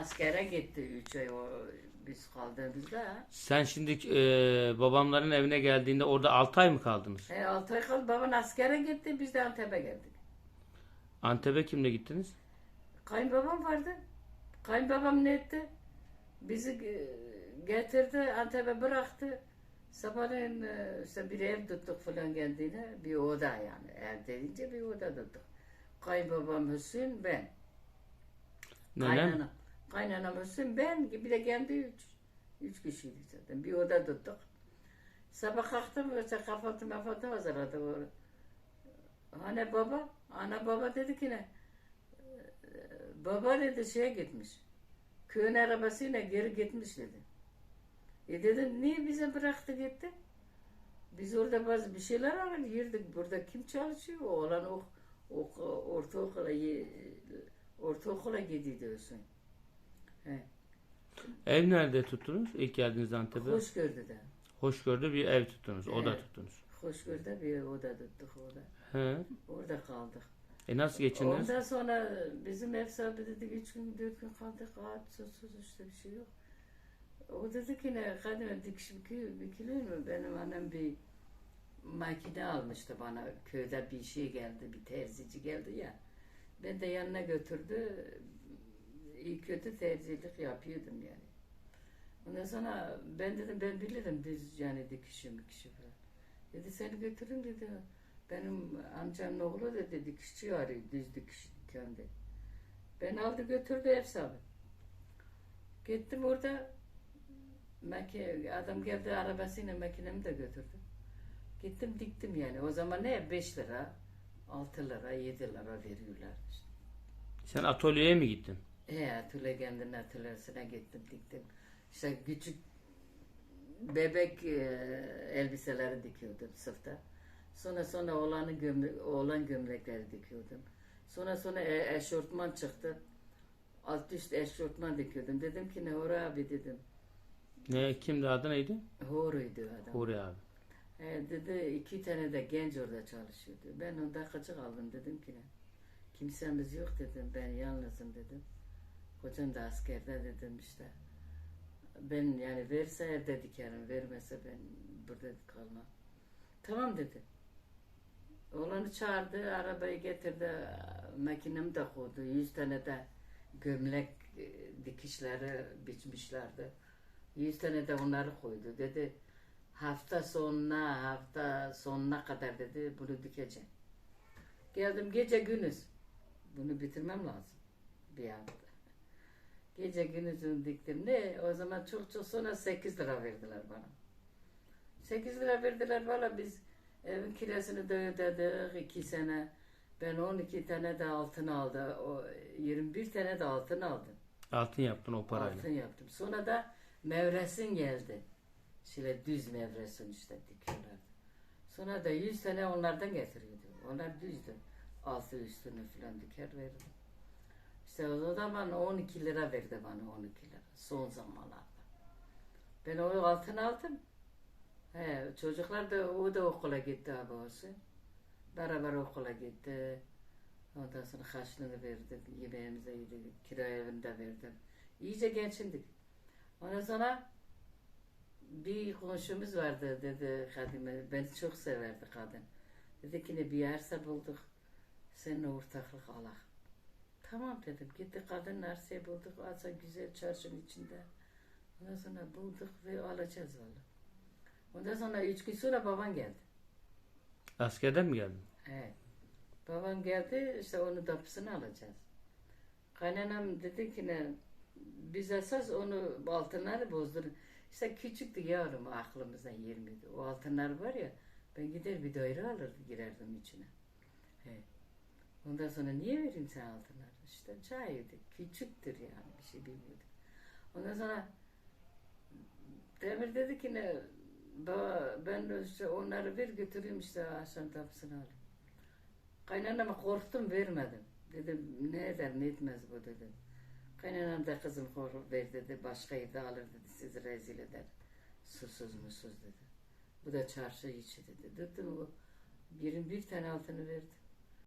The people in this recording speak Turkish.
askere gitti 3 ay o biz kaldığımızda. Sen şimdi e, babamların evine geldiğinde orada 6 ay mı kaldınız? E, 6 ay kaldı baban askere gitti biz de Antep'e geldik. Antep'e kimle gittiniz? Kayınbabam vardı. Kayınbabam ne etti? Bizi e, getirdi Antep'e bıraktı. Sabahleyin e, işte bir ev tuttuk falan geldiğine bir oda yani. Ev deyince bir oda tuttuk. Kayınbabam Hüsnü ben. Nenem? Kaynanam. Kaynanam Hüsnü ben bir de kendi üç. Üç kişiydik zaten. Bir oda tuttuk. Sabah kalktım işte kahvaltı mahvaltı hazırladı. Hani baba? Ana baba dedi ki ne? Ee, Baba dedi şeye gitmiş. Köyün arabasıyla geri gitmiş dedi. E dedim niye bize bıraktı gitti? Biz orada bazı bir şeyler alır yerdik. Burada kim çalışıyor? Oğlan ok, ok, ortaokula, ortaokula gidiyordu Hüsnü. He. Ev nerede tuttunuz? İlk geldiğinizde Antep'e. Hoş gördü de. Hoşgör'de bir ev tuttunuz. Oda Evet. tuttunuz. Hoş gördü bir oda tuttuk orada. He. Orada kaldık. E nasıl geçindiniz? Ondan sonra bizim ev sahibi dedi üç gün dört gün kaldık ağaç susuz işte bir şey yok. O dedi ki ne kadın dikiş bükü- bükülür mü? Benim annem bir makine almıştı bana köyde bir şey geldi bir terzici geldi ya. Ben de yanına götürdü. İyi kötü terzilik yapıyordum yani. Ondan sonra ben dedim ben bilirim düz yani dikişi mikişi falan. Dedi seni götürün dedi. Benim amcamın oğlu dedi dikişçi arıyor düz dikiş dükkanında. Ben aldı götürdü ev sahibi. Gittim orada makine, adam geldi arabasıyla makinemi de götürdü. Gittim diktim yani. O zaman ne 5 lira, 6 lira, 7 lira veriyorlar işte. Sen atölyeye mi gittin? He atölye kendinin atölyesine gittim diktim. İşte küçük bebek e, elbiseleri dikiyordum sırta. Sonra sonra oğlanın gömle oğlan gömlekleri dikiyordum. Sonra sonra e, eşortman çıktı. Alt üst eşortman dikiyordum. Dedim ki ne Hori abi dedim. Ne kimdi adı neydi? Hori'ydi adam. Huri abi. He, dedi iki tane de genç orada çalışıyordu. Ben ondan kaçık aldım dedim ki ne. Kimsemiz yok dedim. Ben yalnızım dedim. Kocam da askerde dedim işte. Ben yani verse evde dikerim. Vermese ben burada kalmam. Tamam dedi. Oğlanı çağırdı. Arabayı getirdi. Makinemi de koydu. Yüz tane de gömlek e, dikişleri biçmişlerdi. Yüz tane de onları koydu. Dedi hafta sonuna hafta sonuna kadar dedi bunu dikeceğim. Geldim gece gündüz. Bunu bitirmem lazım. Bir hafta. Gece gündüzünü diktim. Ne? O zaman çok çok sonra 8 lira verdiler bana. 8 lira verdiler bana biz evin kirasını da ödedik 2 sene. Ben 12 tane de altın aldı. O 21 tane de altın aldım. Altın yaptın o parayla. Altın yaptım. Sonra da mevresin geldi. Şöyle düz mevresin işte dikiyorlardı. Sonra da 100 tane onlardan getiriyordu. Onlar düzdü. Altı üstünü falan diker verdi. İşte o zaman 12 lira verdi bana 12 lira. Son zamanlarda. Ben o altın aldım. He, çocuklar da o da okula gitti abi olsun. Beraber okula gitti. Ondan sonra harçlığını verdim. Yemeğimize yedik. Kira evinde verdim. İyice geçindik. Ondan sonra bir komşumuz vardı dedi Kadime. Beni çok severdi kadın. Dedi ki ne bir arsa bulduk. Seninle ortaklık alak. Tamam dedim. Gittik kadının arsayı bulduk. Arsa güzel çarşının içinde. Ondan sonra bulduk ve alacağız valla. Ondan sonra üç gün sonra baban geldi. Askerden mi geldin? Evet. Babam geldi işte onun tapısını alacağız. Kaynanam dedi ki ne biz esas onu altınları bozdurun. İşte küçüktü yavrum aklımıza yermedi. O altınlar var ya ben gider bir daire alır girerdim içine. He. Ondan sonra niye vereyim sen altınları? İşte cahildi. Küçüktür yani bir şey bilmiyordu. Ondan sonra Demir dedi ki ne baba ben işte onları ver götüreyim işte akşam tapısını alayım. Kaynanama korktum vermedim. Dedim ne eder ne etmez bu dedim. Kaynanam da kızım korkup ver dedi. Başka evde alır dedi. Sizi rezil eder. Susuz musuz dedi. Bu da çarşı içi dedi. Dedim o 21 tane altını verdi.